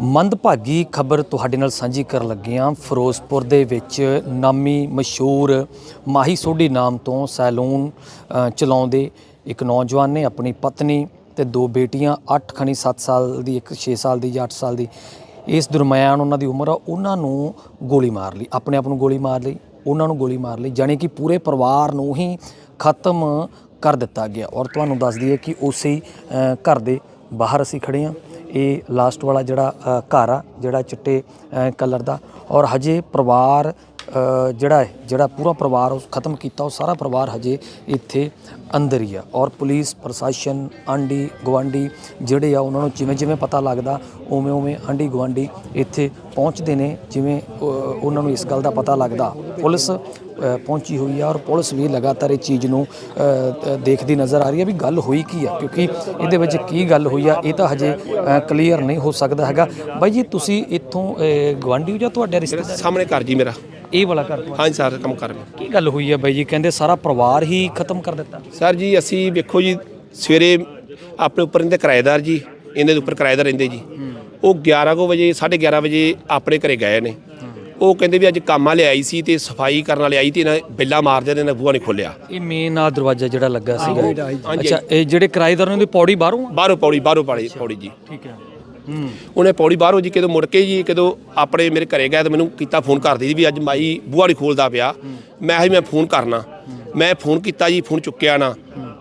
ਮੰਦਭਾਗੀ ਖਬਰ ਤੁਹਾਡੇ ਨਾਲ ਸਾਂਝੀ ਕਰਨ ਲੱਗੇ ਹਾਂ ਫਿਰੋਜ਼ਪੁਰ ਦੇ ਵਿੱਚ ਨਾਮੀ ਮਸ਼ਹੂਰ ਮਾਹੀ ਸੋਢੀ ਨਾਮ ਤੋਂ ਸੈਲੂਨ ਚਲਾਉਂਦੇ ਇੱਕ ਨੌਜਵਾਨ ਨੇ ਆਪਣੀ ਪਤਨੀ ਤੇ ਦੋ ਬੇਟੀਆਂ 8 ਖਣੀ 7 ਸਾਲ ਦੀ, ਇੱਕ 6 ਸਾਲ ਦੀ ਜਾਂ 8 ਸਾਲ ਦੀ। ਇਸ ਦਰਮਿਆਨ ਉਹਨਾਂ ਦੀ ਉਮਰ ਆ, ਉਹਨਾਂ ਨੂੰ ਗੋਲੀ ਮਾਰ ਲਈ, ਆਪਣੇ ਆਪ ਨੂੰ ਗੋਲੀ ਮਾਰ ਲਈ, ਉਹਨਾਂ ਨੂੰ ਗੋਲੀ ਮਾਰ ਲਈ, ਜਾਣੀ ਕਿ ਪੂਰੇ ਪਰਿਵਾਰ ਨੂੰ ਹੀ ਖਤਮ ਕਰ ਦਿੱਤਾ ਗਿਆ। ਔਰ ਤੁਹਾਨੂੰ ਦੱਸ ਦਈਏ ਕਿ ਉਸੇ ਘਰ ਦੇ ਬਾਹਰ ਅਸੀਂ ਖੜੇ ਹਾਂ। ਇਹ ਲਾਸਟ ਵਾਲਾ ਜਿਹੜਾ ਘਰ ਆ ਜਿਹੜਾ ਚਿੱਟੇ ਕਲਰ ਦਾ। ਔਰ ਹਜੇ ਪਰਿਵਾਰ ਜਿਹੜਾ ਹੈ, ਜਿਹੜਾ ਪੂਰਾ ਪਰਿਵਾਰ ਉਸ ਖਤਮ ਕੀਤਾ, ਉਹ ਸਾਰਾ ਪਰਿਵਾਰ ਹਜੇ ਇੱਥੇ ਅੰਦਰ ਹੀ ਆ। ਔਰ ਪੁਲਿਸ, ਪ੍ਰਸ਼ਾਸਨ ਆਂਡੀ ਗਵਾਂਡੀ ਜਿਹੜੇ ਆ, ਉਹਨਾਂ ਨੂੰ ਜਿਵੇਂ ਜਿਵੇਂ ਪਤਾ ਲੱਗਦਾ, ਉਵੇਂ ਉਵੇਂ ਆਂਡੀ ਗਵਾਂਡੀ ਇੱਥੇ ਪਹੁੰਚਦੇ ਨੇ। ਜਿਵੇਂ ਉਹਨਾਂ ਨੂੰ ਇਸ ਗੱਲ ਦਾ ਪਤਾ ਲੱਗਦਾ, ਪੁਲਿਸ ਪਹੁੰਚੀ ਹੋਈ ਆ। ਔਰ ਪੁਲਿਸ ਵੀ ਲਗਾਤਾਰ ਇਹ ਚੀਜ਼ ਨੂੰ ਦੇਖਦੀ ਨਜ਼ਰ ਆ ਰਹੀ ਹੈ ਵੀ ਗੱਲ ਹੋਈ ਕੀ ਆ। ਕਿਉਂਕਿ ਇਹਦੇ ਵਿੱਚ ਕੀ ਗੱਲ ਹੋਈ ਆ, ਇਹ ਤਾਂ ਹਜੇ ਕਲੀਅਰ ਨਹੀਂ ਹੋ ਸਕਦਾ ਹੈਗਾ। ਬਾਈ ਜੀ, ਤੁਸੀਂ ਇੱਥੋਂ ਗਵਾਂਢੀ ਹੋ ਜਾਂ ਤੁਹਾਡੇ ਰਿਸ਼ਤੇਦਾਰ? ਸਾਹਮਣੇ ਘਰ ਜੀ ਮੇਰਾ। ਇਹ ਵਾਲਾ ਘਰ ਤੁਹਾਡਾ? ਹਾਂਜੀ ਸਰ ਕੰਮ ਕਰ ਰਿਹਾ ਕੀ ਗੱਲ ਹੋਈ ਆ ਬਾਈ ਜੀ? ਕਹਿੰਦੇ ਸਾਰਾ ਪਰਿਵਾਰ ਹੀ ਖਤਮ ਕਰ ਦਿੱਤਾ। ਸਰ ਜੀ ਅਸੀਂ ਵੇਖੋ ਜੀ ਸਵੇਰੇ ਆਪਣੇ ਉੱਪਰ ਇਹਦੇ ਕਿਰਾਏਦਾਰ ਜੀ ਇਹਨਾਂ ਦੇ ਉੱਪਰ ਕਿਰਾਏਦਾਰ ਰਹਿੰਦੇ ਜੀ। ਉਹ 11 ਕੁ ਵਜੇ 11:30 ਵਜੇ ਆਪਣੇ ਘਰੇ ਗਏ ਨੇ। ਉਹ ਕਹਿੰਦੇ ਵੀ ਅੱਜ ਕੰਮ ਵਾਲੇ ਆਈ ਸੀ ਤੇ ਸਫ਼ਾਈ ਕਰਨ ਵਾਲੇ ਆਈ ਤੇ ਇਹਨਾਂ ਬੈਲਾ ਮਾਰਦੇ ਨੇ ਇਹਨਾਂ ਬੂਹਾ ਨਹੀਂ ਖੋਲਿਆ ਇਹ ਮੇਨ ਆ ਦਰਵਾਜ਼ਾ ਜਿਹੜਾ ਲੱਗਾ ਸੀਗਾ। ਅੱਛਾ ਇਹ ਜਿਹੜੇ ਕਿਰਾਏਦਾਰ ਨੇ ਉਹਦੀ ਪੌੜੀ ਬਾਹਰੋਂ ਆ? ਬਾਹਰੋਂ ਪੌੜੀ ਬਾਹਰੋਂ ਪਾੜੀ ਪੌੜੀ ਜੀ। ਠੀਕ ਹੈ ਹੂੰ। ਉਹਨੇ ਪੌੜੀ ਬਾਹਰੋਂ ਜੀ ਕਿਦੋਂ ਮੁੜ ਕੇ ਜੀ ਕਿਦੋਂ ਆਪਣੇ ਮੇਰੇ ਘਰੇ ਗਿਆ ਤੇ ਮੈਨੂੰ ਕੀਤਾ ਫੋਨ ਕਰਦੀ ਜੀ ਵੀ ਅੱਜ ਮਾਈ ਬੂਹਾ ਨਹੀਂ ਖੋਲਦਾ ਪਿਆ। ਮੈਂ ਕਿਹਾ ਜੀ ਮੈਂ ਫੋਨ ਕਰਨਾ। ਮੈਂ ਫੋਨ ਕੀਤਾ ਜੀ, ਫੋਨ ਚੁੱਕਿਆ ਨਾ।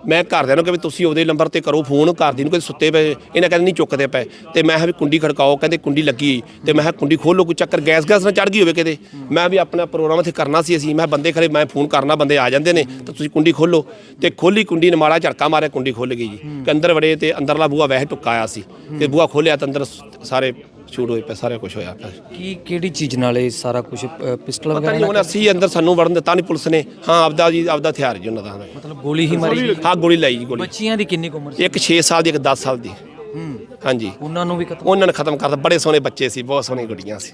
ਮੈਂ ਘਰਦਿਆਂ ਨੂੰ ਕਿ ਵੀ ਤੁਸੀਂ ਉਹਦੇ ਨੰਬਰ ਤੇ ਕਰੋ ਫੋਨ ਘਰਦੀ ਨੂੰ ਕਿ ਸੁੱਤੇ ਪਏ ਇਹਨਾਂ ਕਹਿੰਦੇ ਨਹੀਂ ਚੁੱਕਦੇ ਪਏ। ਤੇ ਮੈਂ ਕਿਹਾ ਵੀ ਕੁੰਡੀ ਖੜਕਾਓ ਕਹਿੰਦੇ ਕੁੰਡੀ ਲੱਗੀ ਹੋਈ। ਤੇ ਮੈਂ ਕਿਹਾ ਕੁੰਡੀ ਖੋਲੋ ਕੋਈ ਚੱਕਰ ਗੈਸ ਗੈਸ ਨਾ ਚੜ ਗਈ ਹੋਵੇ ਕਿਤੇ। ਮੈਂ ਵੀ ਆਪਣਾ ਪ੍ਰੋਗਰਾਮ ਇੱਥੇ ਕਰਨਾ ਸੀ ਅਸੀਂ। ਮੈਂ ਬੰਦੇ ਖੜੇ ਮੈਂ ਫੋਨ ਕਰਨਾ ਬੰਦੇ ਆ ਜਾਂਦੇ ਨੇ ਤਾਂ ਤੁਸੀਂ ਕੁੰਡੀ ਖੋਲੋ ਤੇ ਖੋਲੀ ਕੁੰਡੀ ਨੇ ਮਾੜਾ ਝਟਕਾ ਮਾਰਿਆ ਕੁੰਡੀ ਖੁੱਲ ਗਈ ਜੀ। ਕਿ ਅੰਦਰ ਵੜੇ ਤੇ ਅੰਦਰਲਾ ਬੂਹਾ ਵੈਸੇ ਟੁੱਕਾ ਆਇਆ ਸੀ। ਤੇ ਬੂਹਾ ਖੋਲਿਆ ਤਾਂ ਅੰਦਰ ਸਾਰੇ ਸ਼ੂਟ ਹੋਏ ਪਏ ਸਾਰੇ ਕੁਝ ਹੋਇਆ ਪਿਆ ਕੀ ਕਿਹੜੀ ਚੀਜ਼ ਨਾਲ ਇਹ ਸਾਰਾ ਕੁਝ ਪਿਸਟਲ ਪਤਾ ਵਗੈਰਾ ਨਹੀਂ ਹੁਣ ਅਸੀਂ ਅੰਦਰ ਸਾਨੂੰ ਵੜਨ ਦਿੱਤਾ ਨਹੀਂ ਪੁਲਿਸ ਨੇ। ਹਾਂ ਆਪਦਾ ਜੀ ਆਪਦਾ ਹਥਿਆਰ ਜੀ ਉਹਨਾਂ ਦਾ ਮਤਲਬ ਗੋਲੀ ਹੀ ਮਾਰੀ? ਹਾਂ ਗੋਲੀ ਲਾਈ ਜੀ ਗੋਲੀ। ਬੱਚੀਆਂ ਦੀ ਕਿੰਨੀ ਕੁ ਉਮਰ ਸੀ? ਇੱਕ 6 ਸਾਲ ਦੀ ਇੱਕ 10 ਸਾਲ ਦੀ। ਹੂੰ। ਹਾਂਜੀ। ਉਹਨਾਂ ਨੂੰ ਵੀ ਖਤਮ ਉਹਨਾਂ ਨੇ ਖਤਮ ਕਰਤਾ। ਬੜੇ ਸੋਹਣੇ ਬੱਚੇ ਸੀ ਬਹੁਤ ਸੋਹਣੀ ਗੁੱਡੀਆਂ ਸੀ।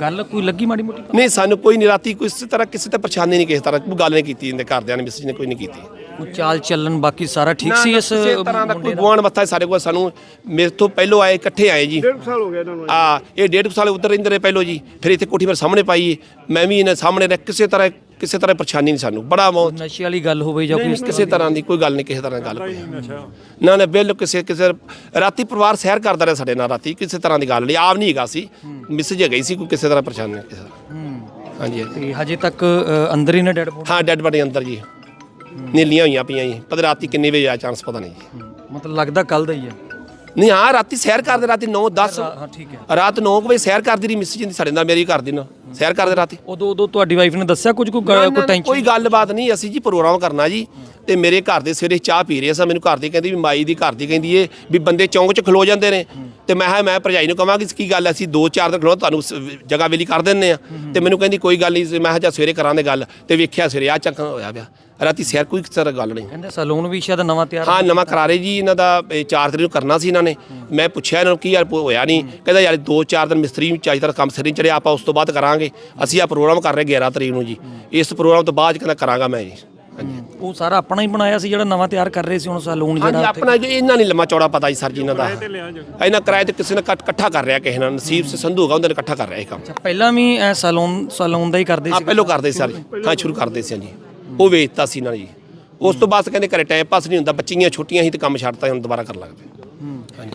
ਗੱਲ ਕੋਈ ਲੱਗੀ ਮਾੜੀ ਮੋਟੀ? ਨਹੀਂ ਸਾਨੂੰ ਕੋਈ ਨਹੀਂ ਰਾਤੀ ਕੋਈ ਇਸ ਤਰ੍ਹਾਂ ਕਿਸੇ ਤੇ ਪਰੇਸ਼ਾਨੀ ਨਹੀਂ ਕਿਸੇ ਤਰ੍ਹਾਂ ਕੋਈ ਗੱਲ ਨਹੀਂ ਕੀਤੀ ਇਹਦੇ ਘਰਦਿਆਂ ਨੇ ਮਿਸਿਸ ਨੇ ਕੋਈ ਨਹੀਂ ਕੀਤੀ। ਕੋਈ ਚਾਲ ਚੱਲਣ ਬਾਕੀ ਸਾਰਾ ਠੀਕ ਸੀ ਇਸ ਕਿਸੇ ਤਰ੍ਹਾਂ ਦਾ ਕੋਈ ਗੁਆਂਢ ਮੱਥਾ ਸਾਡੇ ਕੋਲ ਸਾਨੂੰ ਮੇਰੇ ਤੋਂ ਪਹਿਲੋਂ ਆਏ ਇਕੱਠੇ ਆਏ ਜੀ। ਡੇਢ ਸਾਲ ਹੋ ਗਿਆ ਇਹਨਾਂ ਨੂੰ ਆ ਇਹ ਡੇਢ ਕੁ ਸਾਲ ਉੱਧਰ ਰਹਿੰਦੇ ਰਹੇ ਪਹਿਲੋਂ ਜੀ। ਫਿਰ ਇੱਥੇ ਕੋਠੀ ਪਰ ਸਾਹਮਣੇ ਪਾਈ ਮੈਂ ਵੀ ਇਹਨਾਂ ਸਾਹਮਣੇ ਰਹਿ ਕਿਸੇ ਤਰ੍ਹਾਂ ਕਿਸੇ ਤਰ੍ਹਾਂ ਪਰੇਸ਼ਾਨੀ ਨਹੀਂ ਸਾਨੂੰ। ਬੜਾ ਮੌਤ ਨਸ਼ੇ ਵਾਲੀ ਗੱਲ ਹੋਵੇ ਜਾਂ ਕੋਈ ਇਸ ਕਿਸੇ ਤਰ੍ਹਾਂ ਦੀ ਕੋਈ ਗੱਲ ਨਹੀਂ ਕਿਸੇ ਤਰ੍ਹਾਂ ਦੀ ਗੱਲ ਕੋਈ ਨਾ ਨਾ ਬਿੱਲ ਕਿਸੇ ਕਿਸੇ ਰਾਤੀ ਪਰਿਵਾਰ ਸੈਰ ਕਰਦਾ ਰਿਹਾ ਸਾਡੇ ਨਾਲ ਰਾਤੀ ਕਿਸੇ ਤਰ੍ਹਾਂ ਦੀ ਗੱਲ ਨਹੀਂ। ਆਪ ਨਹੀਂ ਹੈਗਾ ਸੀ। ਮੈਸੇਜ ਹੈਗਾ ਹੀ ਸੀ ਕੋਈ ਕਿਸੇ ਤਰ੍ਹਾਂ ਪਰੇਸ਼ਾਨੀ ਨਹੀਂ ਕਿਸੇ ਤਰ੍ਹਾਂ। ਹੂੰ। ਹਾਂਜੀ। ਹਾਂਜੀ। ਤੇ ਹਜੇ ਤੱਕ ਅ, ਅੰਦਰ ਹੀ ਨਾ ਡੈਡ ਬੋਡੀ? ਹਾਂ ਡੈਡ ਬੜੇ ਅੰਦਰ ਜੀ। ਨੀਲੀਆਂ ਹੋਈਆਂ ਪਈਆਂ ਜੀ। ਪਤਾ ਰਾਤੀ ਕਿੰਨੇ ਵਜੇ ਆ ਚਾਂਸ ਪਤਾ ਨਹੀਂ ਜੀ। ਮਤਲਬ ਲੱਗਦਾ ਕੱਲ ਦਾ ਹੀ ਹੈ। ਨਹੀਂ ਹਾਂ ਰਾਤੀ ਸੈਰ ਕਰਦੇ ਰਾਤੀ 9 10 ਹਾਂ ਠੀਕ ਹੈ। ਰਾਤ 9 ਵਜੇ ਸੈਰ ਕਰਦੀ ਰਹੀ ਮਿਸ ਜੀ ਸਾਡੇ ਨਾਲ ਮੇਰੀ ਕਰਦੀ ਨਾ। ਸੈਰ ਕਰਦੇ ਰਾਤੀ? ਉਦੋਂ ਉਦੋਂ ਤੁਹਾਡੀ ਵਾਈਫ ਨੇ ਦੱਸਿਆ ਕੁਝ ਕੋਈ ਕੋਈ ਟੈਨਸ਼ਨ ਕੋਈ ਗੱਲਬਾਤ ਨਹੀਂ ਅਸੀਂ ਜੀ ਪ੍ਰੋਗਰਾਮ ਕਰਨਾ ਜੀ ਤੇ ਮੇਰੇ ਘਰ ਦੇ ਸਵੇਰੇ ਚਾਹ ਪੀ ਰਹੇ ਸਾਂ ਮੈਨੂੰ ਘਰ ਦੇ ਕਹਿੰਦੀ ਵੀ ਮਾਈ ਦੀ ਘਰ ਦੀ ਕਹਿੰਦੀ ਏ ਵੀ ਬੰਦੇ ਚੌਂਕ 'ਚ ਖਲੋ ਜਾਂਦੇ ਨੇ। ਤੇ ਮੈਂ ਕਿਹਾ ਮੈਂ ਭਰਜਾਈ ਨੂੰ ਕਹਾਂਗੀ ਕੀ ਗੱਲ ਐ ਅਸੀਂ ਦੋ ਚਾਰ ਦਿਨ ਖਲੋ ਤੁਹਾਨੂੰ ਜਗ੍ਹਾ ਵੇਲੀ ਕਰ ਦਿੰਨੇ ਆ। ਤੇ ਮੈਨੂੰ ਕਹਿੰਦੀ ਕੋਈ ਗੱਲ ਨਹੀਂ ਮੈਂ ਕਿਹਾ ਜਾ ਸਵੇਰੇ ਕਰਾਂਗੇ ਗੱਲ। ਤੇ ਵੇਖਿਆ ਸਵੇਰੇ ਆ ਚੱਕਰ ਹੋਇਆ ਪਿਆ। ਰਾਤੀ ਸੈਰ ਕੋਈ ਤਰ੍ਹਾਂ ਗੱਲ ਨਹੀਂ। ਕਹਿੰਦੇ ਸਲੂਨ ਵੀ ਸ਼ਾਇਦ ਨਵਾਂ ਤਿਆਰ ਹਾਂ ਨਵਾਂ ਕਰਾ ਰਹੇ ਜੀ ਇਹਨਾਂ ਦਾ 4 ਤਰੀਕ ਨੂੰ ਕਰਨਾ ਸੀ ਇਹਨਾਂ ਨੇ। ਮੈਂ ਪੁੱਛਿਆ ਇਹਨਾਂ ਨੂੰ ਕੀ ਯਾਰ ਹੋਇਆ ਨਹੀਂ। ਕਹਿੰਦਾ ਯਾਰ 2-4 ਦਿਨ ਮਿਸਤਰੀ ਚਾਹੀਦਾ ਕੰਮ ਸਿਰ ਚੜਿਆ ਆਪਾਂ ਉਸ ਤੋਂ ਬਾਅਦ ਕਰਾਂਗੇ। ਅਸੀਂ ਆ ਪ੍ਰੋਗਰਾਮ ਕਰ ਰਹੇ 11 ਤਰੀਕ ਨੂੰ ਜੀ। ਇਸ ਪ੍ਰੋਗਰਾਮ ਤੋਂ ਬਾਅਦ ਕਹਿੰਦਾ ਕਰਾਂਗਾ ਮੈਂ ਜੀ। ਹਾਂਜੀ। ਉਹ ਸਾਰਾ ਆਪਣਾ ਹੀ ਬਣਾਇਆ ਸੀ ਜਿਹੜਾ ਨਵਾਂ ਤਿਆਰ ਕਰ ਰਹੇ ਸੀ ਹੁਣ ਸਲੂਨ ਹਾਂਜੀ ਜਿਹੜਾ ਆਪਣਾ ਜੀ ਇਹਨਾਂ ਨਹੀਂ ਲੰਮਾ ਚੌੜਾ ਪਤਾ ਜੀ ਸਰ ਜੀ ਇਹਨਾਂ ਦਾ। ਇਹਨਾਂ ਕਿਰਾਏ ਤੇ ਕਿਸੇ ਨੇ ਇਕੱਠਾ ਕਰ ਰਿਹਾ ਕਿਸੇ ਨਾਲ ਨਸੀਬ ਸੇ ਸੰਧੂ ਹੋਗਾ ਉਹਦੇ ਨੇ ਇਕੱਠਾ ਕਰ ਰਿਹਾ ਇਹ ਕੰਮ। ਅੱਛਾ ਪਹਿਲਾਂ ਵੀ ਸਲੂਨ ਸਲੂਨ ਦਾ ਹੀ ਕਰਦੇ ਆ ਸੀ ਪਹਿਲੋਂ ਕਰਦੇ ਸੀ ਸਰ। ਜੀ ਹਾਂ ਸ਼ੁਰੂ ਕਰਦੇ ਸੀ ਜੀ ਉਹ ਵੇਚਤਾ ਸੀ ਇਹਨਾਂ ਨੇ ਜੀ। ਉਸ ਤੋਂ ਬਾਅਦ ਕਹਿੰਦੇ ਘਰੇ ਟਾਈਮ ਪਾਸ ਨਹੀਂ ਹੁੰਦਾ ਬੱਚੀਆਂ ਛੁੱਟੀਆਂ ਸੀ ਤੇ ਕੰਮ ਛੱਡਤਾ ਹੁਣ ਦੁਬਾਰਾ ਕਰ ਲੱਗਦੇ।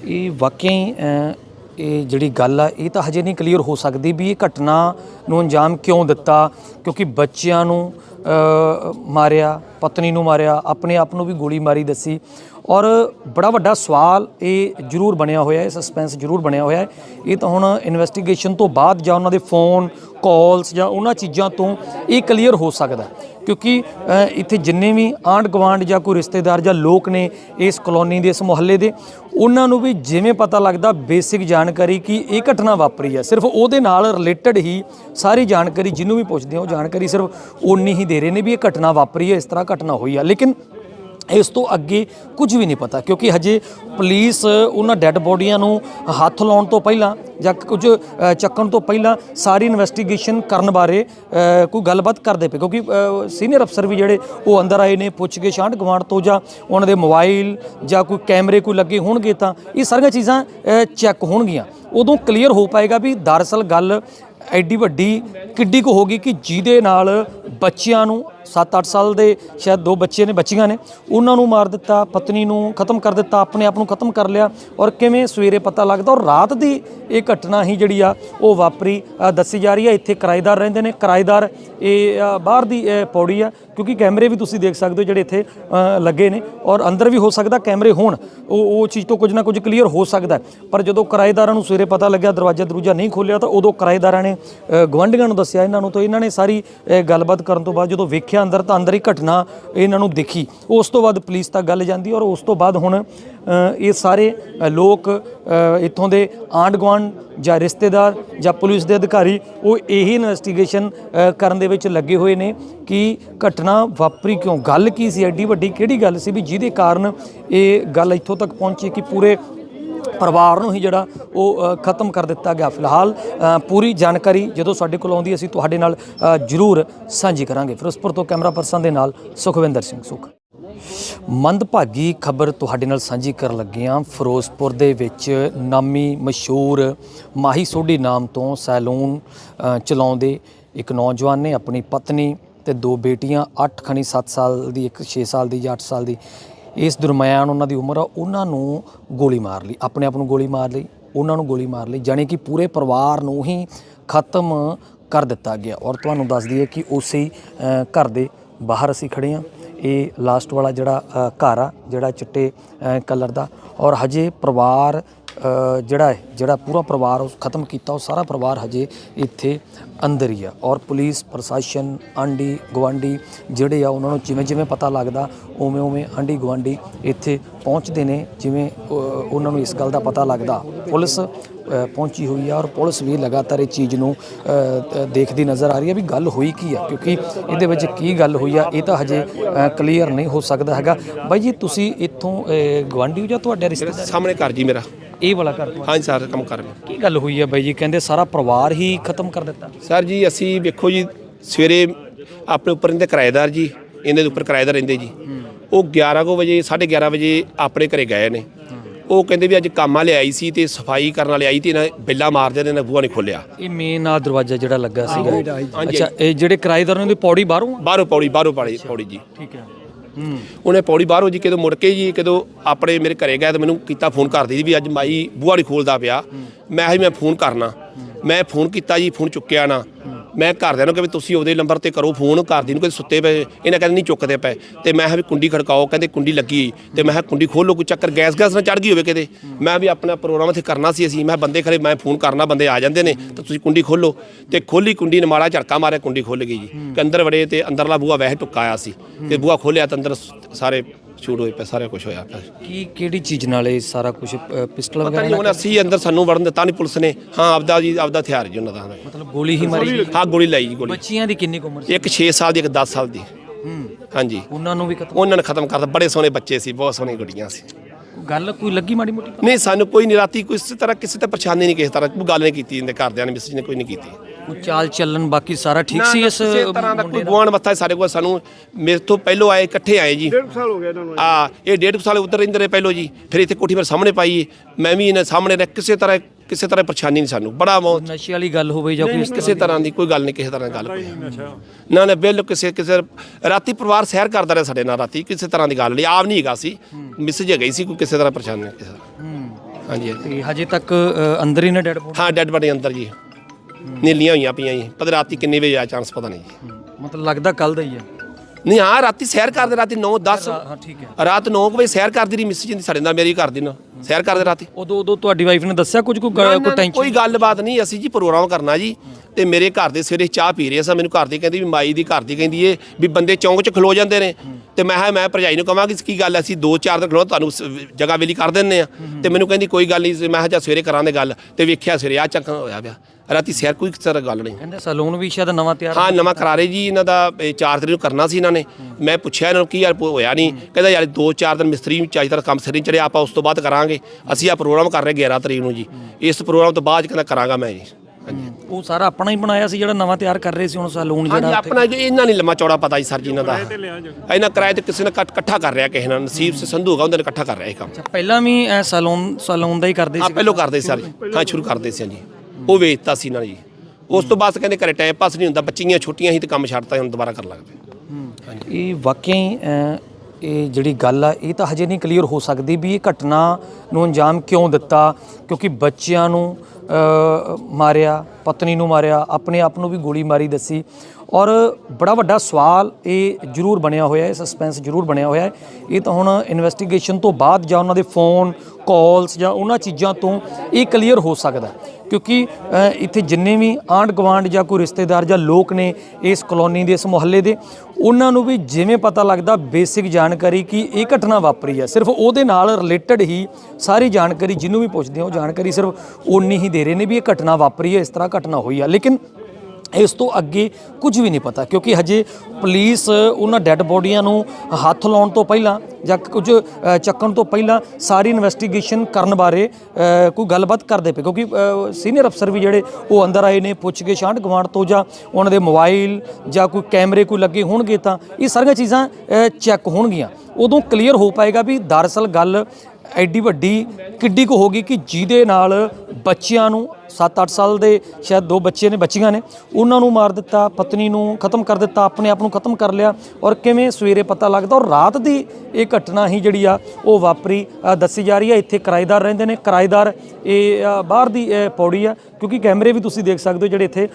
ਇਹ ਵਾਕਿਆ ਹੀ ਅ, ਇਹ ਜਿਹੜੀ ਗੱਲ ਆ, ਇਹ ਤਾਂ ਹਜੇ ਨਹੀਂ ਕਲੀਅਰ ਹੋ ਸਕਦੀ ਵੀ ਇਹ ਘਟਨਾ ਨੂੰ ਅੰਜਾਮ ਕਿਉਂ ਦਿੱਤਾ, ਕਿਉਂਕਿ ਬੱਚਿਆਂ ਨੂੰ ਮਾਰਿਆ, ਪਤਨੀ ਨੂੰ ਮਾਰਿਆ, ਆਪਣੇ ਆਪ ਨੂੰ ਵੀ ਗੋਲੀ ਮਾਰੀ ਦੱਸੀ। ਔਰ ਬੜਾ ਵੱਡਾ ਸਵਾਲ ਇਹ ਜ਼ਰੂਰ ਬਣਿਆ ਹੋਇਆ ਹੈ ਸਸਪੈਂਸ ਜ਼ਰੂਰ ਬਣਿਆ ਹੋਇਆ ਹੈ। ਇਹ ਤਾਂ ਹੁਣ ਇਨਵੈਸਟੀਗੇਸ਼ਨ ਤੋਂ ਬਾਅਦ ਜਾਂ ਉਹਨਾਂ ਦੇ ਫੋਨ ਕਾਲਸ ਜਾਂ ਉਹਨਾਂ ਚੀਜ਼ਾਂ ਤੋਂ ਇਹ ਕਲੀਅਰ ਹੋ ਸਕਦਾ ਕਿਉਂਕਿ ਇੱਥੇ ਜਿੰਨੇ ਵੀ ਆਂਢ ਗੁਆਂਢ ਜਾਂ ਕੋਈ ਰਿਸ਼ਤੇਦਾਰ ਜਾਂ ਲੋਕ ਨੇ ਇਸ ਕਲੋਨੀ ਦੇ, ਇਸ ਮੁਹੱਲੇ ਦੇ, ਉਹਨਾਂ ਨੂੰ ਵੀ ਜਿਵੇਂ ਪਤਾ ਲੱਗਦਾ, ਬੇਸਿਕ ਜਾਣਕਾਰੀ ਕਿ ਇਹ ਘਟਨਾ ਵਾਪਰੀ ਹੈ ਸਿਰਫ ਉਹਦੇ ਨਾਲ ਰਿਲੇਟਡ ਹੀ ਸਾਰੀ ਜਾਣਕਾਰੀ, ਜਿਹਨੂੰ ਵੀ ਪੁੱਛਦੇ ਹੋ ਜਾਣਕਾਰੀ ਸਿਰਫ ਉਨੀ ਹੀ ਦੇ ਰਹੇ ਨੇ ਵੀ ਇਹ ਘਟਨਾ ਵਾਪਰੀ ਹੈ, ਇਸ ਤਰ੍ਹਾਂ ਘਟਨਾ ਹੋਈ ਹੈ ਲੇਕਿਨ ਇਸ ਤੋਂ ਅੱਗੇ ਕੁਝ ਵੀ ਨਹੀਂ ਪਤਾ, ਕਿਉਂਕਿ ਹਜੇ ਪੁਲਿਸ ਉਹਨਾਂ ਡੈੱਡ ਬੋਡੀਆਂ ਨੂੰ ਹੱਥ ਲਾਉਣ ਤੋਂ ਪਹਿਲਾਂ ਜਾਂ ਕੁਝ ਚੱਕਣ ਤੋਂ ਪਹਿਲਾਂ ਸਾਰੀ ਇਨਵੈਸਟੀਗੇਸ਼ਨ ਕਰਨ ਬਾਰੇ ਕੋਈ ਗੱਲਬਾਤ ਕਰਦੇ ਪਏ, ਕਿਉਂਕਿ ਸੀਨੀਅਰ ਅਫਸਰ ਵੀ ਜਿਹੜੇ ਉਹ ਅੰਦਰ ਆਏ ਨੇ, ਪੁੱਛ ਕੇ ਛਾਂਟ ਗਵਾਂਡ ਤੋਂ ਜਾਂ ਉਹਨਾਂ ਦੇ ਮੋਬਾਈਲ ਜਾਂ ਕੋਈ ਕੈਮਰੇ ਕੋਈ ਲੱਗੇ ਹੋਣਗੇ ਤਾਂ ਇਹ ਸਾਰੀਆਂ ਚੀਜ਼ਾਂ ਚੈੱਕ ਹੋਣਗੀਆਂ। ਉਦੋਂ ਕਲੀਅਰ ਹੋ ਪਾਏਗਾ ਵੀ ਦਰਅਸਲ ਗੱਲ ਐਡੀ ਵੱਡੀ ਕਿੱਡੀ ਕੁ ਹੋਗੀ ਕਿ ਜਿਹਦੇ ਨਾਲ ਬੱਚਿਆਂ ਨੂੰ 7-8 ਸਾਲ ਦੇ ਸ਼ਾਇਦ ਦੋ ਬੱਚੇ ਨੇ ਬੱਚੀਆਂ ਨੇ। ਉਹਨਾਂ ਨੂੰ ਮਾਰ ਦਿੱਤਾ ਪਤਨੀ ਨੂੰ ਖਤਮ ਕਰ ਦਿੱਤਾ ਆਪਣੇ ਆਪ ਨੂੰ ਖਤਮ ਕਰ ਲਿਆ। ਔਰ ਕਿਵੇਂ ਸਵੇਰੇ ਪਤਾ ਲੱਗਦਾ ਔਰ ਰਾਤ ਦੀ ਇਹ ਘਟਨਾ ਹੀ ਜਿਹੜੀ ਆ ਉਹ ਵਾਪਰੀ। ਦੱਸੀ ਜਾ ਰਹੀ ਹੈ ਇੱਥੇ ਕਿਰਾਏਦਾਰ ਰਹਿੰਦੇ ਨੇ। ਕਿਰਾਏਦਾਰ ਇਹ ਬਾਹਰ ਦੀ ਪੌੜੀ ਆ ਕਿਉਂਕਿ ਕੈਮਰੇ ਵੀ ਤੁਸੀਂ ਦੇਖ ਸਕਦੇ ਹੋ ਜਿਹੜੇ ਇੱਥੇ ਲੱਗੇ ਨੇ। ਔਰ ਅੰਦਰ ਵੀ ਹੋ ਸਕਦਾ ਕੈਮਰੇ ਹੋਣ। ਉਹ ਉਹ ਚੀਜ਼ ਤੋਂ ਕੁਝ ਨਾ ਕੁਝ ਕਲੀਅਰ ਹੋ ਸਕਦਾ ਪਰ ਜਦੋਂ ਕਿਰਾਏਦਾਰਾਂ ਨੂੰ ਸਵੇਰੇ ਪਤਾ ਲੱਗਿਆ ਦਰਵਾਜ਼ਾ ਦਰੂਜਾ ਨਹੀਂ ਖੋਲਿਆ ਤਾਂ ਉਦੋਂ ਕਿਰਾਏਦਾਰਾਂ ਨੇ ਅ, ਗੁਆਂਢੀਆਂ ਨੂੰ ਦੱਸਿਆ। ਇਹਨਾਂ ਨੂੰ ਤਾਂ ਇਹਨਾਂ ਨੇ ਸਾਰੀ ਗੱਲਬਾਤ ਕਰਨ ਤੋਂ ਬਾਅਦ ਜਦੋਂ ਵੇਖਿਆ ਅੰਦਰ ਤਾਂ ਅੰਦਰ ਹੀ ਘਟਨਾ ਇਹਨਾਂ ਨੂੰ ਦਿਖੀ। ਉਸ ਤੋਂ ਬਾਅਦ ਪੁਲਿਸ ਤੱਕ ਗੱਲ ਜਾਂਦੀ ਔਰ ਉਸ ਤੋਂ ਬਾਅਦ ਹੁਣ ਇਹ ਸਾਰੇ ਲੋਕ ਇੱਥੋਂ ਦੇ ਆਂਢ ਗੁਆਂਢ ਜਾਂ ਰਿਸ਼ਤੇਦਾਰ ਜਾਂ ਪੁਲਿਸ ਦੇ ਅਧਿਕਾਰੀ, ਉਹ ਇਹੀ ਇਨਵੈਸਟੀਗੇਸ਼ਨ ਕਰਨ ਦੇ ਵਿੱਚ ਲੱਗੇ ਹੋਏ ਨੇ ਕਿ ਘਟਨਾ ਵਾਪਰੀ ਕਿਉਂ? ਗੱਲ ਕੀ ਸੀ? ਐਡੀ ਵੱਡੀ ਕਿਹੜੀ ਗੱਲ ਸੀ ਵੀ ਜਿਹਦੇ ਕਾਰਨ ਇਹ ਗੱਲ ਇੱਥੋਂ ਤੱਕ ਪਹੁੰਚੀ ਕਿ ਪੂਰੇ ਪਰਿਵਾਰ ਨੂੰ ਹੀ ਜਿਹੜਾ ਉਹ ਖਤਮ ਕਰ ਦਿੱਤਾ ਗਿਆ। ਫਿਲਹਾਲ ਪੂਰੀ ਜਾਣਕਾਰੀ ਜਦੋਂ ਸਾਡੇ ਕੋਲ ਆਉਂਦੀ, ਅਸੀਂ ਤੁਹਾਡੇ ਨਾਲ ਜ਼ਰੂਰ ਸਾਂਝੀ ਕਰਾਂਗੇ। ਫਿਰੋਜ਼ਪੁਰ ਤੋਂ ਕੈਮਰਾ ਪਰਸਨ ਦੇ ਨਾਲ ਸੁਖਵਿੰਦਰ ਸਿੰਘ ਸੁਖ। ਮੰਦਭਾਗੀ ਖਬਰ ਤੁਹਾਡੇ ਨਾਲ ਸਾਂਝੀ ਕਰਨ ਲੱਗੇ ਹਾਂ ਫਿਰੋਜ਼ਪੁਰ ਦੇ ਵਿੱਚ ਨਾਮੀ ਮਸ਼ਹੂਰ ਮਾਹੀ ਸੋਢੀ ਨਾਮ ਤੋਂ ਸੈਲੂਨ ਚਲਾਉਂਦੇ ਇੱਕ ਨੌਜਵਾਨ ਨੇ, ਆਪਣੀ ਪਤਨੀ ਤੇ ਦੋ ਬੇਟੀਆਂ 8 ਖਣੀ 7 ਸਾਲ ਦੀ, ਇੱਕ 6 ਸਾਲ ਦੀ ਜਾਂ 8 ਸਾਲ ਦੀ ਇਸ ਦਰਮਿਆਨ ਉਹਨਾਂ ਦੀ ਉਮਰ ਆ, ਉਹਨਾਂ ਨੂੰ ਗੋਲੀ ਮਾਰ ਲਈ, ਆਪਣੇ ਆਪ ਨੂੰ ਗੋਲੀ ਮਾਰ ਲਈ, ਉਹਨਾਂ ਨੂੰ ਗੋਲੀ ਮਾਰ ਲਈ, ਜਾਣੀ ਕਿ ਪੂਰੇ ਪਰਿਵਾਰ ਨੂੰ ਹੀ ਖਤਮ ਕਰ ਦਿੱਤਾ ਗਿਆ। ਔਰ ਤੁਹਾਨੂੰ ਦੱਸ ਦਈਏ ਕਿ ਉਸੇ ਘਰ ਦੇ ਬਾਹਰ ਅਸੀਂ ਖੜੇ ਹਾਂ। ਇਹ ਲਾਸਟ ਵਾਲਾ ਜਿਹੜਾ ਘਰ ਆ, ਜਿਹੜਾ ਚਿੱਟੇ ਕਲਰ ਦਾ। ਔਰ ਹਜੇ ਪਰਿਵਾਰ ਜਿਹੜਾ ਹੈ ਜਿਹੜਾ ਪੂਰਾ ਪਰਿਵਾਰ ਉਸ ਖਤਮ ਕੀਤਾ ਉਹ ਸਾਰਾ ਪਰਿਵਾਰ ਹਜੇ ਇੱਥੇ ਅੰਦਰ ਹੀ ਆ। ਔਰ ਪੁਲਿਸ ਪ੍ਰਸ਼ਾਸਨ ਆਂਡੀ ਗਵਾਂਡੀ ਜਿਹੜੇ ਆ ਉਹਨਾਂ ਨੂੰ ਜਿਵੇਂ ਜਿਵੇਂ ਪਤਾ ਲੱਗਦਾ ਉਵੇਂ ਉਵੇਂ ਆਂਡੀ ਗਵਾਂਡੀ ਇੱਥੇ ਪਹੁੰਚਦੇ ਨੇ। ਜਿਵੇਂ ਉਹਨਾਂ ਨੂੰ ਇਸ ਗੱਲ ਦਾ ਪਤਾ ਲੱਗਦਾ ਪੁਲਿਸ ਪਹੁੰਚੀ ਹੋਈ ਆ। ਔਰ ਪੁਲਿਸ ਵੀ ਲਗਾਤਾਰ ਇਹ ਚੀਜ਼ ਨੂੰ ਦੇਖਦੀ ਨਜ਼ਰ ਆ ਰਹੀ ਹੈ ਵੀ ਗੱਲ ਹੋਈ ਕੀ ਆ। ਕਿਉਂਕਿ ਇਹਦੇ ਵਿੱਚ ਕੀ ਗੱਲ ਹੋਈ ਆ ਇਹ ਤਾਂ ਹਜੇ ਕਲੀਅਰ ਨਹੀਂ ਹੋ ਸਕਦਾ ਹੈਗਾ। ਬਾਈ ਜੀ ਤੁਸੀਂ ਇੱਥੋਂ ਅ, ਹੋ ਜਾਂ ਤੁਹਾਡੇ ਰਿਸ਼ਤੇ ਸਾਹਮਣੇ ਘਰ ਜੀ ਮੇਰਾ। ਇਹ ਵਾਲਾ ਘਰ ਤੁਹਾਡਾ? ਹਾਂਜੀ ਸਰ ਕੰਮ ਕਰ ਰਿਹਾ ਕੀ ਗੱਲ ਹੋਈ ਆ ਬਾਈ ਜੀ? ਕਹਿੰਦੇ ਸਾਰਾ ਪਰਿਵਾਰ ਹੀ ਖਤਮ ਕਰ ਦਿੱਤਾ। ਸਰ ਜੀ ਅਸੀਂ ਵੇਖੋ ਜੀ ਸਵੇਰੇ ਆਪਣੇ ਉੱਪਰ ਇਹਦੇ ਕਿਰਾਏਦਾਰ ਜੀ ਇਹਨਾਂ ਦੇ ਉੱਪਰ ਕਿਰਾਏਦਾਰ ਰਹਿੰਦੇ ਜੀ। ਉਹ 11 ਕੁ ਵਜੇ 11:30 ਵਜੇ ਆਪਣੇ ਘਰੇ ਗਏ ਨੇ। ਉਹ ਕਹਿੰਦੇ ਵੀ ਅੱਜ ਕੰਮ ਵਾਲੇ ਆਈ ਸੀ ਤੇ ਸਫ਼ਾਈ ਕਰਨ ਵਾਲੇ ਆਈ ਤੇ ਇਹਨਾਂ ਬੈਲਾ ਮਾਰਦੇ ਨੇ ਇਹਨਾਂ ਬੂਹਾ ਨਹੀਂ ਖੋਲਿਆ ਇਹ ਮੇਨ ਆ ਦਰਵਾਜ਼ਾ ਜਿਹੜਾ ਲੱਗਾ ਸੀਗਾ। ਅੱਛਾ ਇਹ ਜਿਹੜੇ ਕਿਰਾਏਦਾਰ ਨੇ ਦੀ ਪੌੜੀ ਬਾਹਰੋਂ ਆ? ਬਾਹਰੋਂ ਪੌੜੀ ਬਾਹਰੋਂ ਪਾੜੀ ਪੌੜੀ ਜੀ। ਠੀਕ ਹੂੰ। ਉਹਨੇ ਪੌੜੀ ਹੋ ਜੀ ਕਦੋਂ ਮੁੜ ਕੇ ਜੀ, ਕਦੋਂ ਆਪਣੇ ਮੇਰੇ ਘਰੇ ਗਿਆ ਤੇ ਮੈਨੂੰ ਕੀਤਾ ਫੋਨ ਕਰਦੀ ਜੀ ਵੀ ਅੱਜ ਮਾਈ ਬੂਹਾ ਨਹੀਂ ਖੋਲਦਾ ਪਿਆ। ਮੈਂ ਹੀ ਮੈਂ ਫੋਨ ਕਰਨਾ। ਮੈਂ ਫੋਨ ਕੀਤਾ ਜੀ, ਫੋਨ ਚੁੱਕਿਆ ਨਾ। ਮੈਂ ਘਰਦਿਆਂ ਨੂੰ ਕਿ ਵੀ ਤੁਸੀਂ ਉਹਦੇ ਨੰਬਰ ਤੇ ਕਰੋ ਫੋਨ ਘਰਦੀ ਨੂੰ ਕਿ ਸੁੱਤੇ ਪਏ ਇਹਨਾਂ ਕਹਿੰਦੇ ਨਹੀਂ ਚੁੱਕਦੇ ਪਏ। ਤੇ ਮੈਂ ਕਿਹਾ ਵੀ ਕੁੰਡੀ ਖੜਕਾਓ ਕਹਿੰਦੇ ਕੁੰਡੀ ਲੱਗੀ। ਤੇ ਮੈਂ ਕਿਹਾ ਕੁੰਡੀ ਖੋਲੋ ਕੋਈ ਚੱਕਰ ਗੈਸ ਗੈਸ ਨਾ ਚੜ ਗਈ ਹੋਵੇ ਕਿਤੇ। ਮੈਂ ਵੀ ਆਪਣਾ ਪ੍ਰੋਗਰਾਮ ਇੱਥੇ ਕਰਨਾ ਸੀ ਅਸੀਂ। ਮੈਂ ਬੰਦੇ ਖੜੇ ਮੈਂ ਫੋਨ ਕਰਨਾ ਬੰਦੇ ਆ ਜਾਂਦੇ ਨੇ ਤਾਂ ਤੁਸੀਂ ਕੁੰਡੀ ਖੋਲੋ। ਤੇ ਖੋਲੀ ਕੁੰਡੀ ਨੇ ਮਾੜਾ ਝਟਕਾ ਮਾਰਿਆ ਕੁੰਡੀ ਖੁੱਲ ਗਈ ਜੀ। ਕਿ ਅੰਦਰ ਵੜੇ ਤੇ ਅੰਦਰਲਾ ਬੂਹਾ ਵੈਸੇ ਟੁੱਕਾ ਆਇਆ ਸੀ। ਤੇ ਬੂਹਾ ਖੋਲਿਆ ਤਾਂ ਅੰਦਰ ਸਾਰੇ ਸ਼ੂਟ ਹੋਏ ਪਏ ਸਾਰੇ ਕੁਝ ਹੋਇਆ ਪਿਆ। ਕੀ ਕਿਹੜੀ ਚੀਜ਼ ਨਾਲ ਇਹ ਸਾਰਾ ਕੁਝ ਪਿਸਟਲ ਪਤਾ ਵਗੈਰਾ ਨਹੀਂ ਉਹਨਾਂ ਅਸੀਂ ਅੰਦਰ ਸਾਨੂੰ ਵੜਨ ਦਿੱਤਾ ਨਹੀਂ ਪੁਲਿਸ ਨੇ। ਹਾਂ ਆਪਦਾ ਜੀ ਆਪਦਾ ਹਥਿਆਰ ਜੀ ਉਹਨਾਂ ਦਾ ਮਤਲਬ ਗੋਲੀ ਹੀ ਮਾਰੀ ਹਾਂ ਗੋਲੀ ਲਾਈ ਜੀ ਗੋਲੀ। ਬੱਚੀਆਂ ਦੀ ਕਿੰਨੀ ਕੁ ਉਮਰ ਸੀ? ਇੱਕ 6 ਸਾਲ ਦੀ ਇੱਕ 10 ਸਾਲ ਦੀ। ਹੂੰ। ਹਾਂਜੀ। ਉਹਨਾਂ ਨੂੰ ਵੀ ਖਤਮ ਉਹਨਾਂ ਨੇ ਖਤਮ ਕਰਤਾ। ਬੜੇ ਸੋਹਣੇ ਬੱਚੇ ਸੀ ਬਹੁਤ ਸੋਹਣੀ ਗੁੱਡੀਆਂ ਸੀ। ਗੱਲ ਕੋਈ ਲੱਗੀ ਮਾੜੀ ਮੋਟੀ? ਨਹੀਂ ਸਾਨੂੰ ਕੋਈ ਨਹੀਂ ਰਾਤੀ ਕਿਸੇ ਤਰ੍ਹਾਂ ਕਿਸੇ ਤੇ ਪਰੇਸ਼ਾਨੀ ਨਹੀਂ ਕਿਸੇ ਤਰ੍ਹਾਂ। ਕੋਈ ਗੱਲ ਨਹੀਂ ਕੀਤੀ ਇਹਦੇ ਘਰਦਿਆਂ ਨੇ ਮਿਸਿਸ ਨੇ ਕੋਈ ਨਹੀਂ ਕੀਤੀ। ਕੋਈ ਚਾਲ ਚੱਲਣ ਬਾਕੀ ਸਾਰਾ ਠੀਕ ਸੀ ਇਸ ਕਿਸੇ ਤਰ੍ਹਾਂ ਦਾ ਕੋਈ ਗੁਆਂਢ ਮੱਥਾ ਸਾਡੇ ਕੋਲ ਸਾਨੂੰ। ਮੇਰੇ ਤੋਂ ਪਹਿਲੋਂ ਆਏ ਇਕੱਠੇ ਆਏ ਜੀ। ਡੇਢ ਸਾਲ ਹੋ ਗਿਆ ਇਹਨਾਂ ਨੂੰ ਆ ਇਹ ਡੇਢ ਕੁ ਸਾਲ ਉੱਧਰ ਰਹਿੰਦੇ ਰਹੇ ਪਹਿਲੋਂ ਜੀ। ਫਿਰ ਇੱਥੇ ਕੋਠੀ ਪਰ ਸਾਹਮਣੇ ਪਾਈ। ਮੈਂ ਵੀ ਇਹਨਾਂ ਸਾਹਮਣੇ ਰਹਿ ਕਿਸੇ ਤਰ੍ਹਾਂ ਕਿਸੇ ਤਰ੍ਹਾਂ ਪਰੇਸ਼ਾਨੀ ਨਹੀਂ ਸਾਨੂੰ। ਬੜਾ ਮੌਤ ਨਸ਼ੇ ਵਾਲੀ ਗੱਲ ਹੋਵੇ ਜਾਂ ਕੋਈ ਇਸ ਕਿਸੇ ਤਰ੍ਹਾਂ ਦੀ ਕੋਈ ਗੱਲ ਨਹੀਂ ਕਿਸੇ ਤਰ੍ਹਾਂ ਦੀ ਗੱਲ ਕੋਈ ਨਾ ਨਾ ਬਿੱਲ ਕਿਸੇ ਕਿਸੇ ਰਾਤੀ ਪਰਿਵਾਰ ਸੈਰ ਕਰਦਾ ਰਿਹਾ ਸਾਡੇ ਨਾਲ ਰਾਤੀ ਕਿਸੇ ਤਰ੍ਹਾਂ ਦੀ ਗੱਲ ਨਹੀਂ ਆਪ ਨਹੀਂ ਹੈਗਾ ਸੀ। ਮਿਸਜ ਹੈਗੀ ਸੀ ਕੋਈ ਕਿਸੇ ਤਰ੍ਹਾਂ ਪਰੇਸ਼ਾਨੀ ਨਹੀਂ ਕਿਸੇ ਤਰ੍ਹਾਂ। ਹੂੰ। ਹਾਂਜੀ ਹਾਂਜੀ। ਤੇ ਹਜੇ ਤੱਕ ਅ, ਅੰਦਰ ਹੀ ਨੇ ਡੈਡ ਬੋਡੀ? ਹਾਂ ਡੈਡ ਬੜੇ ਅੰਦਰ ਜੀ। ਨੀਲੀਆਂ ਹੋਈਆਂ ਪਈਆਂ ਜੀ। ਪਤਾ ਰਾਤੀ ਕਿੰਨੇ ਵਜੇ ਆ ਚਾਂਸ ਪਤਾ ਨਹੀਂ ਜੀ। ਮਤਲਬ ਲੱਗਦਾ ਕੱਲ ਦਾ ਹੀ ਹੈ। ਨਹੀਂ ਹਾਂ ਰਾਤੀ ਸੈਰ ਕਰਦੇ ਰਾਤੀ 9 10 ਹਾਂ ਠੀਕ ਹੈ। ਰਾਤ 9 ਵਜੇ ਸੈਰ ਕਰਦੀ ਰਹੀ ਮਿਸਜ ਜੀ ਸਾਡੇ ਨਾਲ ਮੇਰੀ ਘਰ ਦੀ ਨਾਲ ਸੈਰ ਕਰਦੇ ਰਾਤੀ? ਉਦੋਂ ਉਦੋਂ ਤੁਹਾਡੀ ਵਾਈਫ ਨੇ ਦੱਸਿਆ ਕੁਝ ਕੋਈ ਗ- ਕੋਈ ਟੈਨਸ਼ਨ ਕੋਈ ਗੱਲਬਾਤ ਨਹੀਂ ਅਸੀਂ ਜੀ ਪ੍ਰੋਗਰਾਮ ਕਰਨਾ ਜੀ। ਤੇ ਮੇਰੇ ਘਰ ਦੇ ਸਵੇਰੇ ਚਾਹ ਪੀ ਰਹੇ ਸਾਂ ਮੈਨੂੰ ਘਰ ਦੇ ਕਹਿੰਦੀ ਵੀ ਮਾਈ ਦੀ ਘਰ ਦੀ ਕਹਿੰਦੀ ਏ ਵੀ ਬੰਦੇ ਚੌਂਕ 'ਚ ਖਲੋ ਜਾਂਦੇ ਨੇ। ਤੇ ਮੈਂ ਕਿਹਾ ਮੈਂ ਭਰਜਾਈ ਨੂੰ ਕਹਾਂਗੀ ਕੀ ਗੱਲ ਐ ਅਸੀਂ ਦੋ ਚਾਰ ਦਿਨ ਖਲੋ ਤੁਹਾਨੂੰ ਸ- ਜਗ੍ਹਾ ਵੇਲੀ ਕਰ ਦਿੰਨੇ ਆ ਤੇ ਮੈਨੂੰ ਕਹਿੰਦੀ ਕੋਈ ਗੱਲ ਨਹੀਂ ਮੈਂ ਕਿਹਾ ਜਾ ਸਵੇਰੇ ਕਰਾਂਗੇ ਗੱਲ। ਤੇ ਵੇਖਿਆ ਸਵੇਰੇ ਆ ਚੱਕਰ ਹੋਇਆ ਪਿਆ। ਰਾਤੀ ਸੈਰ ਕੋਈ ਸਰ ਗੱਲ ਨਹੀਂ। ਕਹਿੰਦੇ ਸੈਲੂਨ ਵੀ ਸ਼ਾਇਦ ਨਵਾਂ ਤਿਆਰ ਹਾਂ ਨਵਾਂ ਕਰਾ ਰਹੇ ਜੀ ਇਹਨਾਂ ਦਾ 4 ਤਰੀਕ ਨੂੰ ਕਰਨਾ ਸੀ ਇਹਨਾਂ ਨੇ। ਮੈਂ ਪੁੱਛਿਆ ਇਹਨਾਂ ਨੂੰ ਕੀ ਯਾਰ ਪ- ਹੋਇਆ ਨਹੀਂ। ਕਹਿੰਦਾ ਯਾਰ 2-4 ਦਿਨ ਮਿਸਤਰੀ ਚਾਹੀਦਾ ਕੰਮ ਸਿਰ ਚੜਿਆ ਆਪਾਂ ਉਸ ਤੋਂ ਬਾਅਦ ਕਰਾਂਗੇ। ਅਸੀਂ ਆ ਪ੍ਰੋਗਰਾਮ ਕਰ ਰਹੇ 11 ਤਰੀਕ ਨੂੰ ਜੀ। ਇਸ ਪ੍ਰੋਗਰਾਮ ਤੋਂ ਬਾਅਦ ਕਹਿੰਦਾ ਕਰਾਂਗਾ ਮੈਂ ਜੀ। ਹਾਂਜੀ। ਉਹ ਸਾਰਾ ਆਪਣਾ ਹੀ ਬਣਾਇਆ ਸੀ ਜਿਹੜਾ ਨਵਾਂ ਤਿਆਰ ਕਰ ਰਹੇ ਸੀ ਹੁਣ ਸੈਲੂਨ ਹਾਂਜੀ ਜਿਹੜਾ ਆਪਣਾ ਜੀ ਇਹਨਾਂ ਨਹੀਂ ਲੰਮਾ ਚੌੜਾ ਪਤਾ ਜੀ ਸਰ ਜੀ ਇਹਨਾਂ ਦਾ। ਇਹਨਾਂ ਕਿਰਾਏ ਤੇ ਕਿਸੇ ਨੇ ਕੱਟ- ਇਕੱਠਾ ਕਰ ਰਿਹਾ ਕਿਸੇ ਨਾਲ ਨਸੀਬ ਸੇ ਸੰਧੂ ਹੋਗਾ ਉਹਦੇ ਨੇ ਇਕੱਠਾ ਕਰ ਰਿਹਾ ਇਹ ਕੰਮ। ਪਹਿਲਾਂ ਵੀ ਇਹ ਸੈਲੂਨ ਸੈਲੂਨ ਦਾ ਹੀ ਕਰਦੇ ਆ ਸੀ? ਪਹਿਲੋਂ ਕਰਦੇ ਸੀ ਸਰ ਜੀ। ਹਾਂ ਸ਼ੁਰੂ ਕਰਦੇ ਸੀ ਜੀ ਉਹ ਵੇਚਤਾ ਸੀ ਇਹਨਾਂ ਨੇ ਜੀ। ਉਸ ਤੋਂ ਬਾਅਦ ਕਹਿੰਦੇ ਘਰੇ ਟਾਈਮ ਪਾਸ ਨਹੀਂ ਹੁੰਦਾ ਬੱਚੀਆਂ ਛੋਟੀਆਂ ਸੀ ਤੇ ਕੰਮ ਛੱਡਤਾ ਹੁਣ ਦੁਬਾਰਾ ਕਰਨ ਲੱਗ ਪਏ। ਇਹ ਵਾਕਿਆ ਹੀ ਅ, ਇਹ ਜਿਹੜੀ ਗੱਲ ਆ, ਇਹ ਤਾਂ ਹਜੇ ਨਹੀਂ ਕਲੀਅਰ ਹੋ ਸਕਦੀ ਵੀ ਇਹ ਘਟਨਾ ਨੂੰ ਅੰਜਾਮ ਕਿਉਂ ਦਿੱਤਾ, ਕਿਉਂਕਿ ਬੱਚਿਆਂ ਨੂੰ ਮਾਰਿਆ, ਪਤਨੀ ਨੂੰ ਮਾਰਿਆ, ਆਪਣੇ ਆਪ ਨੂੰ ਵੀ ਗੋਲੀ ਮਾਰੀ ਦੱਸੀ। ਔਰ ਬੜਾ ਵੱਡਾ ਸਵਾਲ ਇਹ ਜ਼ਰੂਰ ਬਣਿਆ ਹੋਇਆ ਹੈ ਸਸਪੈਂਸ ਜ਼ਰੂਰ ਬਣਿਆ ਹੋਇਆ ਹੈ। ਇਹ ਤਾਂ ਹੁਣ ਇਨਵੈਸਟੀਗੇਸ਼ਨ ਤੋਂ ਬਾਅਦ ਜਾਂ ਉਹਨਾਂ ਦੇ ਫੋਨ ਕਾਲਸ ਜਾਂ ਉਹਨਾਂ ਚੀਜ਼ਾਂ ਤੋਂ ਇਹ ਕਲੀਅਰ ਹੋ ਸਕਦਾ ਕਿਉਂਕਿ ਇੱਥੇ ਜਿੰਨੇ ਵੀ ਆਂਢ ਗੁਆਂਢ ਜਾਂ ਕੋਈ ਰਿਸ਼ਤੇਦਾਰ ਜਾਂ ਲੋਕ ਨੇ ਇਸ ਕਲੋਨੀ ਦੇ, ਇਸ ਮੁਹੱਲੇ ਦੇ, ਉਹਨਾਂ ਨੂੰ ਵੀ ਜਿਵੇਂ ਪਤਾ ਲੱਗਦਾ, ਬੇਸਿਕ ਜਾਣਕਾਰੀ ਕਿ ਇਹ ਘਟਨਾ ਵਾਪਰੀ ਹੈ ਸਿਰਫ ਉਹਦੇ ਨਾਲ ਰਿਲੇਟਡ ਹੀ ਸਾਰੀ ਜਾਣਕਾਰੀ, ਜਿਹਨੂੰ ਵੀ ਪੁੱਛਦੇ ਹੋ ਜਾਣਕਾਰੀ ਸਿਰਫ ਉਨੀ ਹੀ ਦੇ ਰਹੇ ਨੇ ਵੀ ਇਹ ਘਟਨਾ ਵਾਪਰੀ ਹੈ, ਇਸ ਤਰ੍ਹਾਂ ਘਟਨਾ ਹੋਈ ਹੈ ਲੇਕਿਨ ਇਸ ਤੋਂ ਅੱਗੇ ਕੁਝ ਵੀ ਨਹੀਂ ਪਤਾ, ਕਿਉਂਕਿ ਹਜੇ ਪੁਲਿਸ ਉਹਨਾਂ ਡੈੱਡ ਬੋਡੀਆਂ ਨੂੰ ਹੱਥ ਲਾਉਣ ਤੋਂ ਪਹਿਲਾਂ ਜਾਂ ਕੁਝ ਚੱਕਣ ਤੋਂ ਪਹਿਲਾਂ ਸਾਰੀ ਇਨਵੈਸਟੀਗੇਸ਼ਨ ਕਰਨ ਬਾਰੇ ਕੋਈ ਗੱਲਬਾਤ ਕਰਦੇ ਪਏ, ਕਿਉਂਕਿ ਸੀਨੀਅਰ ਅਫਸਰ ਵੀ ਜਿਹੜੇ ਉਹ ਅੰਦਰ ਆਏ ਨੇ, ਪੁੱਛ ਕੇ ਛਾਂਟ ਗਵਾਂਡ ਤੋਂ ਜਾਂ ਉਹਨਾਂ ਦੇ ਮੋਬਾਈਲ ਜਾਂ ਕੋਈ ਕੈਮਰੇ ਕੋਈ ਲੱਗੇ ਹੋਣਗੇ ਤਾਂ ਇਹ ਸਾਰੀਆਂ ਚੀਜ਼ਾਂ ਚੈੱਕ ਹੋਣਗੀਆਂ। ਉਦੋਂ ਕਲੀਅਰ ਹੋ ਪਾਏਗਾ ਵੀ ਦਰਅਸਲ ਗੱਲ ਐਡੀ ਵੱਡੀ ਕਿੱਡੀ ਕੁ ਹੋਗੀ ਕਿ ਜਿਹਦੇ ਨਾਲ ਬੱਚਿਆਂ ਨੂੰ 7-8 ਸਾਲ ਦੇ ਸ਼ਾਇਦ ਦੋ ਬੱਚੇ ਨੇ ਬੱਚੀਆਂ ਨੇ ਉਹਨਾਂ ਨੂੰ ਮਾਰ ਦਿੱਤਾ ਪਤਨੀ ਨੂੰ ਖਤਮ ਕਰ ਦਿੱਤਾ ਆਪਣੇ ਆਪ ਨੂੰ ਖਤਮ ਕਰ ਲਿਆ ਔਰ ਕਿਵੇਂ ਸਵੇਰੇ ਪਤਾ ਲੱਗਦਾ ਔਰ ਰਾਤ ਦੀ ਇਹ ਘਟਨਾ ਹੀ ਜਿਹੜੀ ਆ ਉਹ ਵਾਪਰੀ। ਦੱਸੀ ਜਾ ਰਹੀ ਹੈ ਇੱਥੇ ਕਿਰਾਏਦਾਰ ਰਹਿੰਦੇ ਨੇ ਕਿਰਾਏਦਾਰ ਇਹ ਬਾਹਰ ਦੀ ਪੌੜੀ ਆ ਕਿਉਂਕਿ ਕੈਮਰੇ ਵੀ ਤੁਸੀਂ ਦੇਖ ਸਕਦੇ ਹੋ ਜਿਹੜੇ ਇੱਥੇ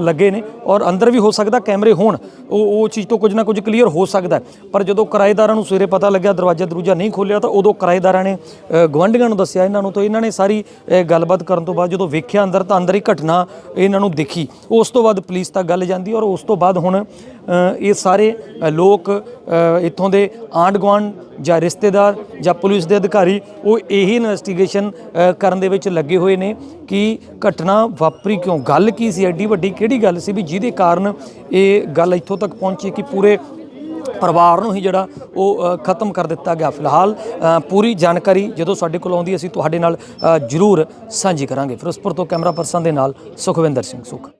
ਲੱਗੇ ਨੇ ਔਰ ਅੰਦਰ ਵੀ ਹੋ ਸਕਦਾ ਕੈਮਰੇ ਹੋਣ ਉਹ ਉਹ ਚੀਜ਼ ਤੋਂ ਕੁਝ ਨਾ ਕੁਝ ਕਲੀਅਰ ਹੋ ਸਕਦਾ ਪਰ ਜਦੋਂ ਕਿਰਾਏਦਾਰਾਂ ਨੂੰ ਸਵੇਰੇ ਪਤਾ ਲੱਗਿਆ ਦਰਵਾਜ਼ਾ ਦਰੂਜਾ ਨਹੀਂ ਖੋਲਿਆ ਤਾਂ ਉਦੋਂ ਕਿਰਾਏਦਾਰਾਂ ਨੇ ਅ, ਗੁਆਂਢੀਆਂ ਨੂੰ ਦੱਸਿਆ ਇਹਨਾਂ ਨੂੰ ਤਾਂ ਇਹਨਾਂ ਨੇ ਸਾਰੀ ਗੱਲਬਾਤ ਕਰਨ ਤੋਂ ਬਾਅਦ ਜਦੋਂ ਵੇਖਿਆ ਅੰਦਰ ਤਾਂ ਅੰਦਰ ਹੀ ਘਟਨਾ ਇਹਨਾਂ ਨੂੰ ਦਿਖੀ। ਉਸ ਤੋਂ ਬਾਅਦ ਪੁਲਿਸ ਤੱਕ ਗੱਲ ਜਾਂਦੀ ਔਰ ਉਸ ਤੋਂ ਬਾਅਦ ਹੁਣ ਇਹ ਸਾਰੇ ਲੋਕ ਇੱਥੋਂ ਦੇ ਆਂਢ ਗੁਆਂਢ ਜਾਂ ਰਿਸ਼ਤੇਦਾਰ ਜਾਂ ਪੁਲਿਸ ਦੇ ਅਧਿਕਾਰੀ, ਉਹ ਇਹੀ ਇਨਵੈਸਟੀਗੇਸ਼ਨ ਕਰਨ ਦੇ ਵਿੱਚ ਲੱਗੇ ਹੋਏ ਨੇ ਕਿ ਘਟਨਾ ਵਾਪਰੀ ਕਿਉਂ? ਗੱਲ ਕੀ ਸੀ? ਐਡੀ ਵੱਡੀ ਕਿਹੜੀ ਗੱਲ ਸੀ ਵੀ ਜਿਹਦੇ ਕਾਰਨ ਇਹ ਗੱਲ ਇੱਥੋਂ ਤੱਕ ਪਹੁੰਚੀ ਕਿ ਪੂਰੇ ਪਰਿਵਾਰ ਨੂੰ ਹੀ ਜਿਹੜਾ ਉਹ ਖਤਮ ਕਰ ਦਿੱਤਾ ਗਿਆ ਫਿਲਹਾਲ। ਪੂਰੀ ਜਾਣਕਾਰੀ ਜਦੋਂ ਸਾਡੇ ਕੋਲ ਆਉਂਦੀ ਅਸੀਂ ਤੁਹਾਡੇ ਨਾਲ ਜ਼ਰੂਰ ਸਾਂਝੀ ਕਰਾਂਗੇ। ਫਿਰੋਜ਼ਪੁਰ ਤੋਂ ਕੈਮਰਾ ਪਰਸਨ ਦੇ ਨਾਲ ਸੁਖਵਿੰਦਰ ਸਿੰਘ ਸੁਖ।